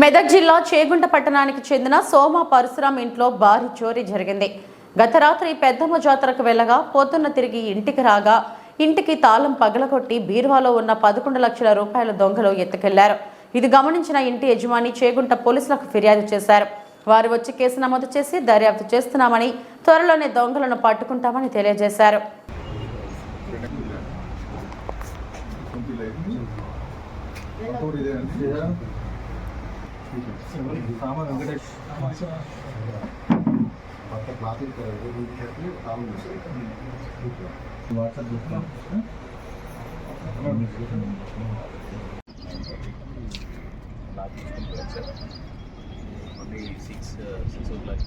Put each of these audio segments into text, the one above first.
మెదక్ జిల్లా చేగుంట పట్టణానికి చెందిన సోమ పరశురామ్ ఇంట్లో భారీ చోరీ జరిగింది. గత రాత్రి పెద్దమ్మ జాతరకు వెళ్ళగా పొద్దున్న తిరిగి ఇంటికి రాగా ఇంటికి తాళం పగలగొట్టి బీరువాలో ఉన్న పదకొండు లక్షల రూపాయల దొంగలు ఎత్తుకెళ్ళారు. ఇది గమనించిన ఇంటి యజమాని చేగుంట పోలీసులకు ఫిర్యాదు చేశారు. వారు వచ్చి కేసు నమోదు చేసి దర్యాప్తు చేస్తున్నామని త్వరలోనే దొంగలను పట్టుకుంటామని తెలియజేశారు. సామాన్ వెంకటేష్ భర్త క్లాత్ వాట్సాప్ చేస్తున్నాం only six six o'clock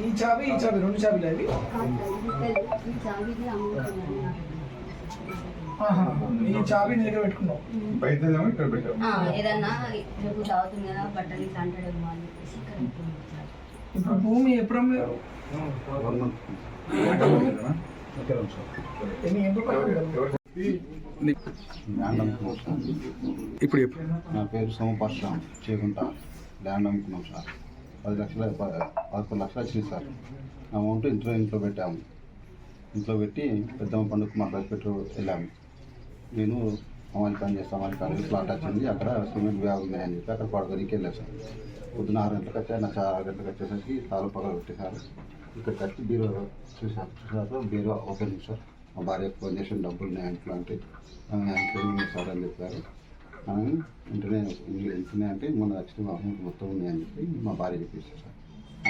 ఈ చావి ఈ చావి రెండు చావిలు అవి ఈ చావి నీ దగ్గర పెట్టుకున్నావు. బయటదేమో ఇక్కడ పెట్టాం ఆ, ఏదన్నా రేపు తాగుతుంది కదా బట్టలు ఇట్లా అంటాడేమో అని చెప్పేసి ఇక్కడ పెట్టుకున్నాను. ఇప్పుడు భూమి ఎప్పుడు అమ్మారు ఇప్పుడు నా పేరు సోమపరశురాం చేయకుంట ల్యాండ్ అమ్ముకున్నాం సార్. పది లక్షల పదకొండు లక్షలు వచ్చింది సార్. అమౌంట్ ఇంట్లో ఇంట్లో పెట్టాము. ఇంట్లో పెట్టి పెద్దమ్మ పండుగ మా పెట్టు వెళ్ళాము. నేను అమలు పని చేస్తాం అమాలి పని ప్లాట్ వచ్చింది. అక్కడ సిమెంట్ బ్యాగ్ ఉన్నాయని చెప్పి అక్కడ పడుకోనికి వెళ్ళాం సార్. పొద్దున ఆరు గంటలకు వచ్చా నాకు ఆరు గంటలకు వచ్చేసరికి తాలు పగలు పెట్టేశారు ఇక్కడికి వచ్చి బీరో చూసాను చూసారు బీరో ఓపెన్ సార్. మా భార్య ఫోన్ చేసిన డబ్బులు ఉన్నాయి ఇంట్లో అంటే ఇంట్లో సార్ అని చెప్పారు. వెంటనే వెళ్తున్నాయి అంటే మొన్న యాక్సిడెంట్ అమౌంట్ మొత్తం ఉంది అని చెప్పి మా భార్య చెప్పేసి సార్.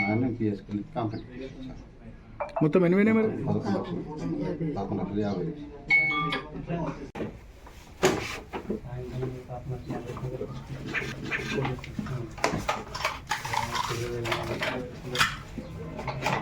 ఆయన పిఎస్కి కంప్లీట్ చేశాను సార్. మొత్తం ఎనిమిది పోయినాయి మరి? పదకొండు లక్షలు. పదకొండు లక్షలు యాభై లక్షలు.